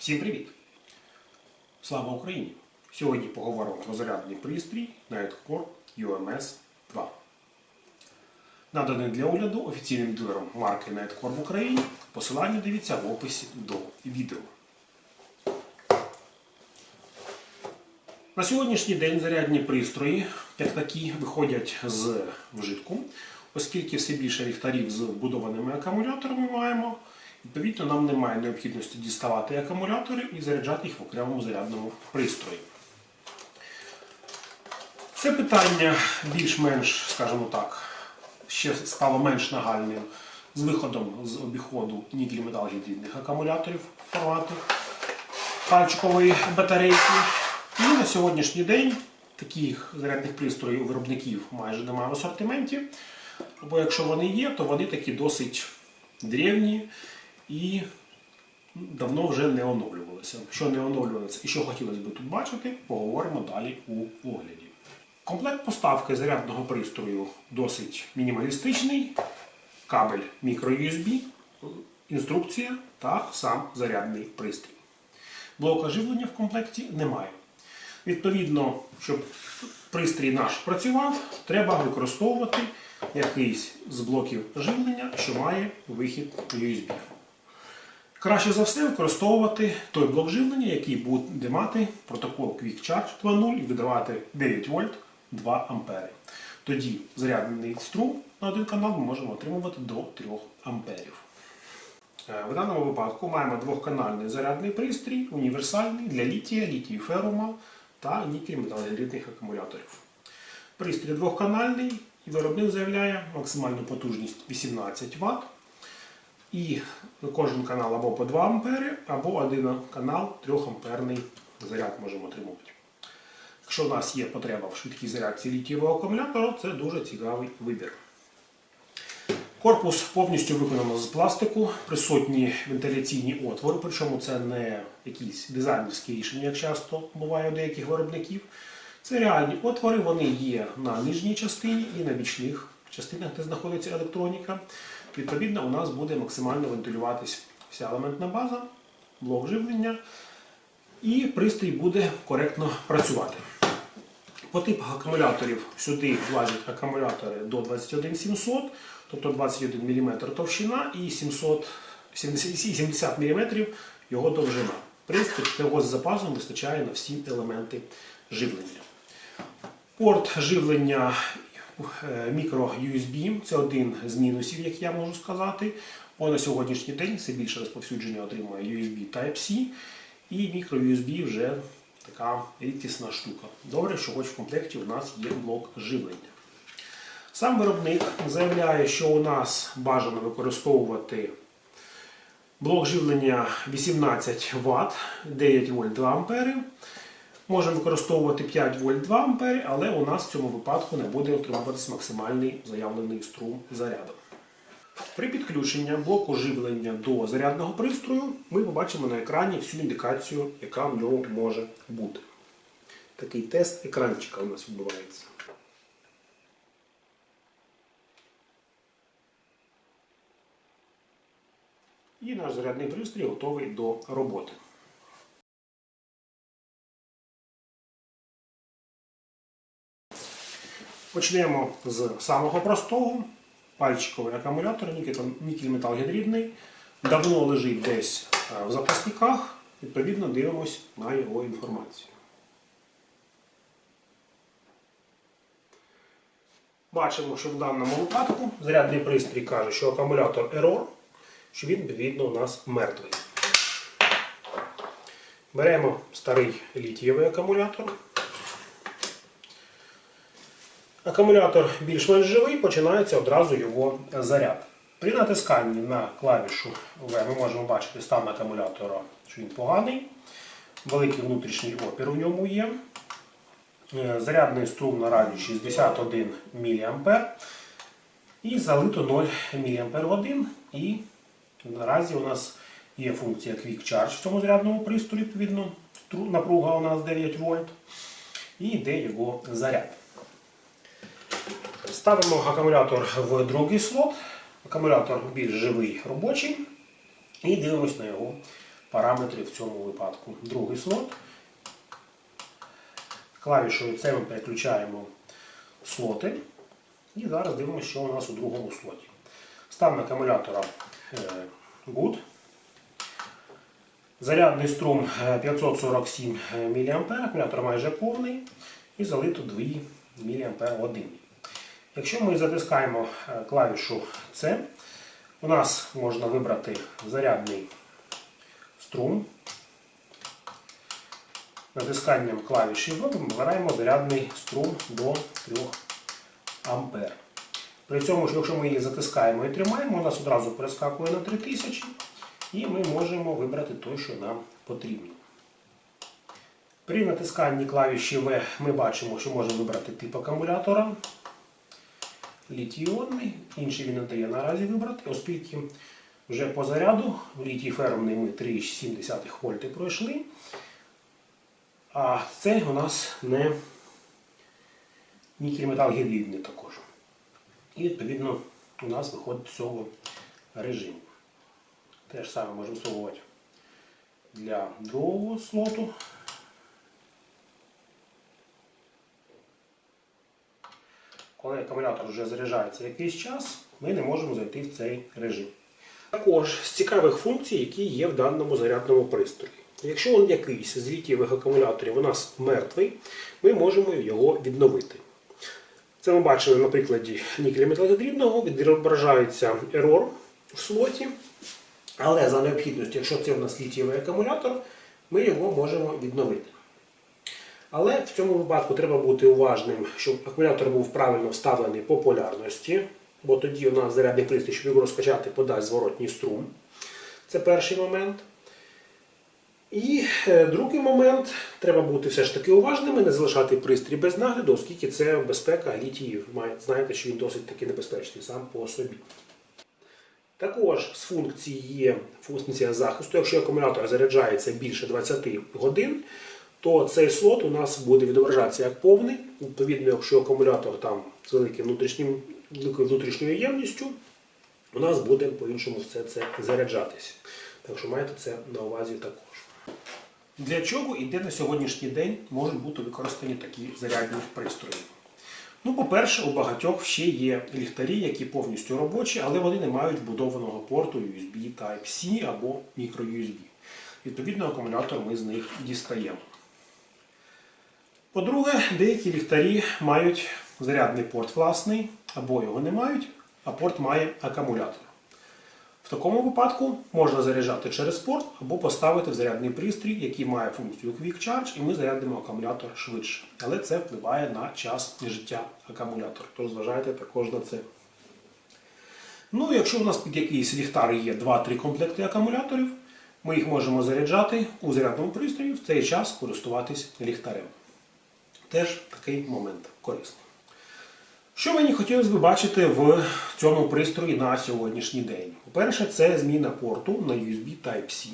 Всім привіт! Слава Україні! Сьогодні поговоримо про зарядний пристрій Nightcore UMS 2. Наданий для огляду офіційним дилером марки Nightcore в Україні. Посилання дивіться в описі до відео. На сьогоднішній день зарядні пристрої, як такі, виходять з вжитку, оскільки все більше ліхтарів з вбудованими акумуляторами маємо. Відповідно, нам немає необхідності діставати акумулятори і заряджати їх в окремому зарядному пристрої. Це питання більш-менш, скажімо так, ще стало менш нагальним з виходом з обіходу нікель метал гідридних акумуляторів формату пальчикової батарейки. І на сьогоднішній день таких зарядних пристроїв виробників майже немає в асортименті. Або якщо вони є, то вони такі досить древні і давно вже не оновлювалися. Що не оновлювалося і що хотілося б тут бачити, поговоримо далі у огляді. Комплект поставки зарядного пристрою досить мінімалістичний. Кабель microUSB, інструкція та сам зарядний пристрій. Блока живлення в комплекті немає. Відповідно, щоб пристрій наш працював, треба використовувати якийсь з блоків живлення, що має вихід USB. Краще за все використовувати той блок живлення, який буде мати протокол Quick Charge 2.0 і видавати 9 вольт 2 ампери. Тоді зарядний струм на один канал ми можемо отримувати до 3 амперів. Е, В даному випадку маємо двохканальний зарядний пристрій, універсальний для літія, літій ферума та нікель металогідридних акумуляторів. Пристрій двохканальний і виробник заявляє максимальну потужність 18 Вт. І кожен канал або по 2 ампери, або один канал 3 амперний заряд можемо отримувати. Якщо у нас є потреба в швидкій зарядці літієвого акумулятора, це дуже цікавий вибір. Корпус повністю виконано з пластику, присутні вентиляційні отвори, причому це не якісь дизайнерські рішення, як часто буває у деяких виробників. Це реальні отвори, вони є на нижній частині і на бічних частинах, де знаходиться електроніка. Відповідно, у нас буде максимально вентилюватись вся елементна база, блок живлення, і пристрій буде коректно працювати. По типах акумуляторів сюди влазять акумулятори до 21700, тобто 21 мм товщина і 700, 70 мм його довжина. Принципі, цього з запасом вистачає на всі елементи живлення. Порт живлення мікро USB це один з мінусів, як я можу сказати. Бо на сьогоднішній день все більше розповсюдження отримує USB Type-C і мікро USB вже така рідкісна штука. Добре, що хоч в комплекті у нас є блок живлення. Сам виробник заявляє, що у нас бажано використовувати блок живлення 18 Вт, 9 вольт 2 ампери. Можемо використовувати 5 вольт 2 ампери, але у нас в цьому випадку не буде отримуватись максимальний заявлений струм заряду. При підключенні блоку живлення до зарядного пристрою ми побачимо на екрані всю індикацію, яка в ньому може бути. Такий тест екранчика у нас відбувається. І наш зарядний пристрій готовий до роботи. Почнемо з самого простого. Пальчиковий акумулятор, нікель метал гідридний. Давно лежить десь е, в запасниках. Відповідно, дивимось на його інформацію. Бачимо, що в даному випадку зарядний пристрій каже, що акумулятор error, що він, відповідно, у нас мертвий. Беремо старий літієвий акумулятор. Акумулятор більш-менш живий, починається одразу його заряд. При натисканні на клавішу V ми можемо бачити стан акумулятора, що він поганий. Великий внутрішній опір у ньому є. Е, Зарядний струм наразі 61 мА. І залито 0 мАч. І наразі у нас є функція Quick Charge в цьому зарядному пристрої, відповідно, напруга у нас 9 вольт. І йде його заряд. Ставимо акумулятор в другий слот. Акумулятор більш живий робочий. І дивимося на його параметри в цьому випадку. Другий слот. Клавішою C ми переключаємо слоти. І зараз дивимося, що у нас у другому слоті. Стан акумулятора е, good. Зарядний струм е, 547 мА, акумулятор майже повний і залито 2 мА. Якщо ми затискаємо е, клавішу C, у нас можна вибрати зарядний струм. Натисканням клавіші ми вибираємо зарядний струм до 3 ампер. При цьому, якщо ми її затискаємо і тримаємо, у нас одразу перескакує на 3000 і ми можемо вибрати той, що нам потрібно. При натисканні клавіші В ми бачимо, що можемо вибрати тип акумулятора. Літій-іонний, інший він не дає наразі вибрати, оскільки вже по заряду в літій фермний ми 3,7 вольти пройшли. А це у нас не нікель метал гідридний також. І відповідно у нас виходить з цього режиму. Те ж саме можемо спробувати для другого слоту. Коли акумулятор вже заряджається якийсь час, ми не можемо зайти в цей режим. Також з цікавих функцій, які є в даному зарядному пристрої. Якщо він якийсь з літієвих акумуляторів у нас мертвий, ми можемо його відновити. Це ми бачили на прикладі нікеля відображається ерор в слоті. Але за необхідністю, якщо це у нас літієвий акумулятор, ми його можемо відновити. Але в цьому випадку треба бути уважним, щоб акумулятор був правильно вставлений по полярності, бо тоді у нас зарядний пристрій, щоб його розкачати, подасть зворотній струм. Це перший момент. І е, другий момент, треба бути все ж таки уважними, не залишати пристрій без нагляду, оскільки це безпека літій. Ви знаєте, що він досить таки небезпечний сам по собі. Також з функцій є функція захисту. Якщо акумулятор заряджається більше 20 годин, то цей слот у нас буде відображатися як повний. Відповідно, якщо акумулятор там з великим великою внутрішньою ємністю, у нас буде по-іншому все це заряджатися. Так що майте це на увазі також. Для чого і де на сьогоднішній день можуть бути використані такі зарядні пристрої? Ну, по-перше, у багатьох ще є ліхтарі, які повністю робочі, але вони не мають вбудованого порту USB Type-C або microUSB. Відповідно, акумулятор ми з них дістаємо. По-друге, деякі ліхтарі мають зарядний порт власний, або його не мають, а порт має акумулятор. В такому випадку можна заряджати через порт або поставити в зарядний пристрій, який має функцію Quick Charge, і ми зарядимо акумулятор швидше. Але це впливає на час життя акумулятора. Тож зважайте також на це. Ну, якщо у нас під якийсь ліхтар є 2-3 комплекти акумуляторів, ми їх можемо заряджати у зарядному пристрої, в цей час користуватись ліхтарем. Теж такий момент корисний. Що мені хотілося б бачити в цьому пристрої на сьогоднішній день? По-перше, це зміна порту на USB Type-C.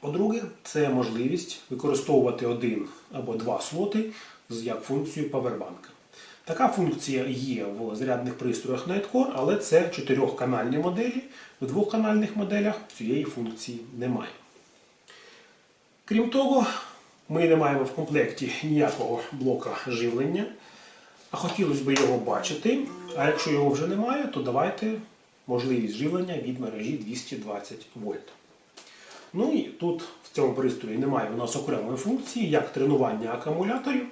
По-друге, це можливість використовувати один або два слоти як функцію павербанка. Така функція є в зарядних пристроях Nightcore, але це чотирьохканальні моделі. В двохканальних моделях цієї функції немає. Крім того, ми не маємо в комплекті ніякого блока живлення, а хотілося б його бачити. А якщо його вже немає, то давайте можливість живлення від мережі 220 вольт. Ну і тут в цьому пристрої немає у нас окремої функції, як тренування акумуляторів.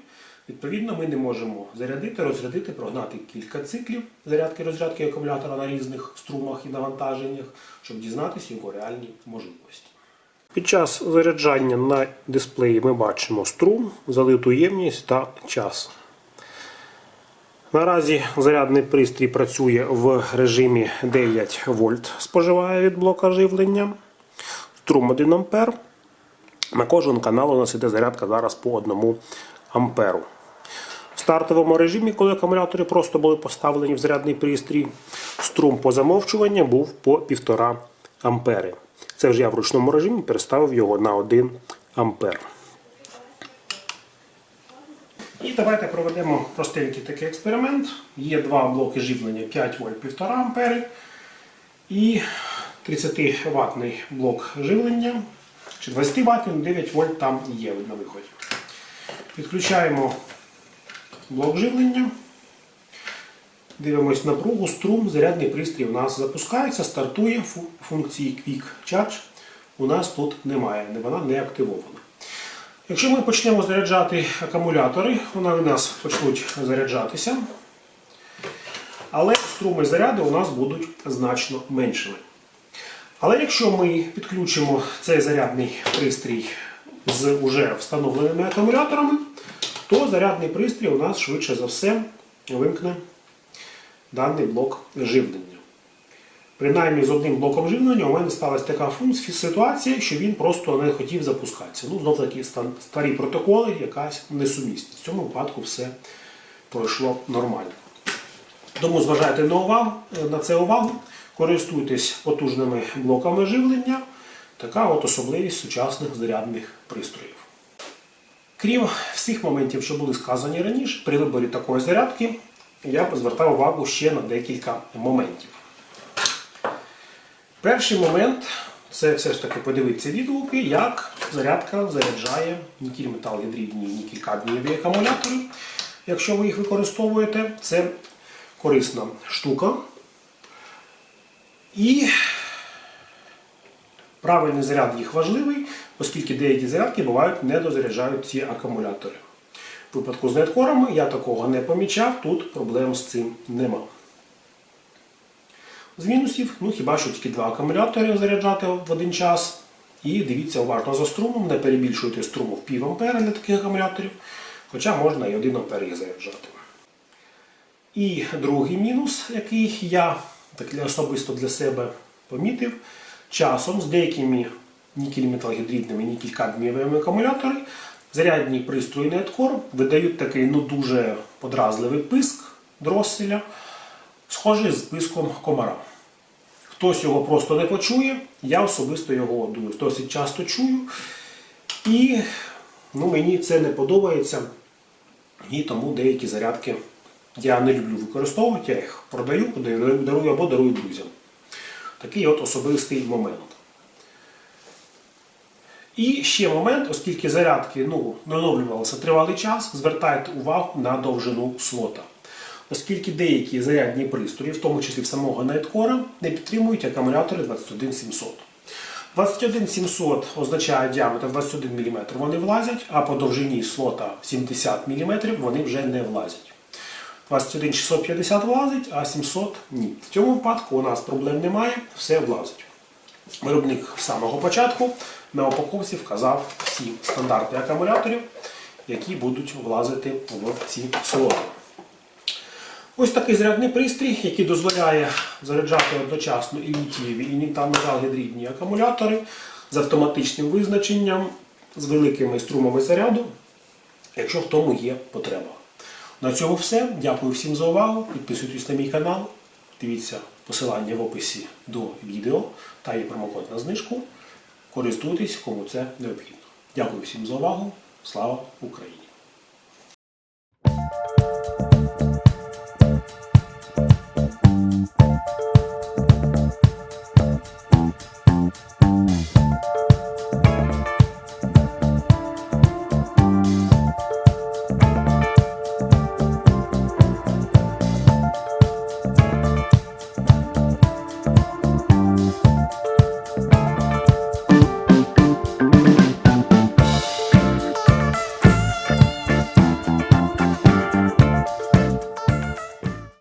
Відповідно, ми не можемо зарядити, розрядити, прогнати кілька циклів зарядки розрядки акумулятора на різних струмах і навантаженнях, щоб дізнатися його реальні можливості. Під час заряджання на дисплеї ми бачимо струм, залиту ємність та час. Наразі зарядний пристрій працює в режимі 9 вольт, споживає від блока живлення. Струм 1 ампер. На кожен канал у нас іде зарядка зараз по 1 амперу. В стартовому режимі, коли акумулятори просто були поставлені в зарядний пристрій, струм по замовчуванню був по 1,5 ампери. Це вже я в ручному режимі переставив його на 1 ампер. І давайте проведемо простенький такий експеримент. Є два блоки живлення 5 вольт 1,5 ампери і 30 ватний блок живлення, чи 20 ватний, 9 вольт там є на виході. Підключаємо блок живлення. Дивимось напругу, струм, зарядний пристрій у нас запускається, стартує функції Quick Charge. У нас тут немає, вона не активована. Якщо ми почнемо заряджати акумулятори, вони у нас почнуть заряджатися, але струми заряду у нас будуть значно меншими. Але якщо ми підключимо цей зарядний пристрій з уже встановленими акумуляторами, то зарядний пристрій у нас швидше за все вимкне даний блок живлення. Принаймні з одним блоком живлення у мене сталася така функція, ситуація, що він просто не хотів запускатися. Ну, знов таки старі протоколи, якась несумісність. В цьому випадку все пройшло нормально. Тому зважайте на, увагу, на це увагу, користуйтесь потужними блоками живлення. Така от особливість сучасних зарядних пристроїв. Крім всіх моментів, що були сказані раніше, при виборі такої зарядки я б звертав увагу ще на декілька моментів. Перший момент це все ж таки подивитися відгуки, як зарядка заряджає нікель металгідридні і нікель кадмієві акумулятори. Якщо ви їх використовуєте, це корисна штука. І правильний заряд їх важливий, оскільки деякі зарядки бувають не дозаряджають ці акумулятори. В випадку з неткорами я такого не помічав, тут проблем з цим нема. З мінусів, ну хіба що тільки два акумулятори заряджати в один час. І дивіться уважно за струмом, не перебільшуйте струму в пів ампера для таких акумуляторів, хоча можна і 1 ампер їх заряджати. І другий мінус, який я так особисто для себе помітив, часом з деякими нікель-металгідридними, нікель-кадмієвими акумуляторами зарядні пристрої Netcore видають такий ну, дуже подразливий писк дроселя, схожий з писком комара. Хтось його просто не почує, я особисто його досить часто чую. І ну, мені це не подобається. І тому деякі зарядки я не люблю використовувати, я їх продаю, дарую або дарую друзям. Такий от особистий момент. І ще момент, оскільки зарядки ну, не оновлювалися тривалий час, звертайте увагу на довжину слота. Оскільки деякі зарядні пристрої, в тому числі в самого Nightcore, не підтримують акумулятори 21700. 21700 означає діаметр 21 мм вони влазять, а по довжині слота 70 мм вони вже не влазять. 21650 влазить, а 700 ні. В цьому випадку у нас проблем немає, все влазить. Виробник з самого початку на упаковці вказав всі стандарти акумуляторів, які будуть влазити в ці слоти. Ось такий зарядний пристрій, який дозволяє заряджати одночасно і літієві, і металгідридні акумулятори з автоматичним визначенням, з великими струмами заряду, якщо в тому є потреба. На цьому все. Дякую всім за увагу. Підписуйтесь на мій канал, дивіться посилання в описі до відео та є промокод на знижку. Користуйтесь, кому це необхідно. Дякую всім за увагу. Слава Україні!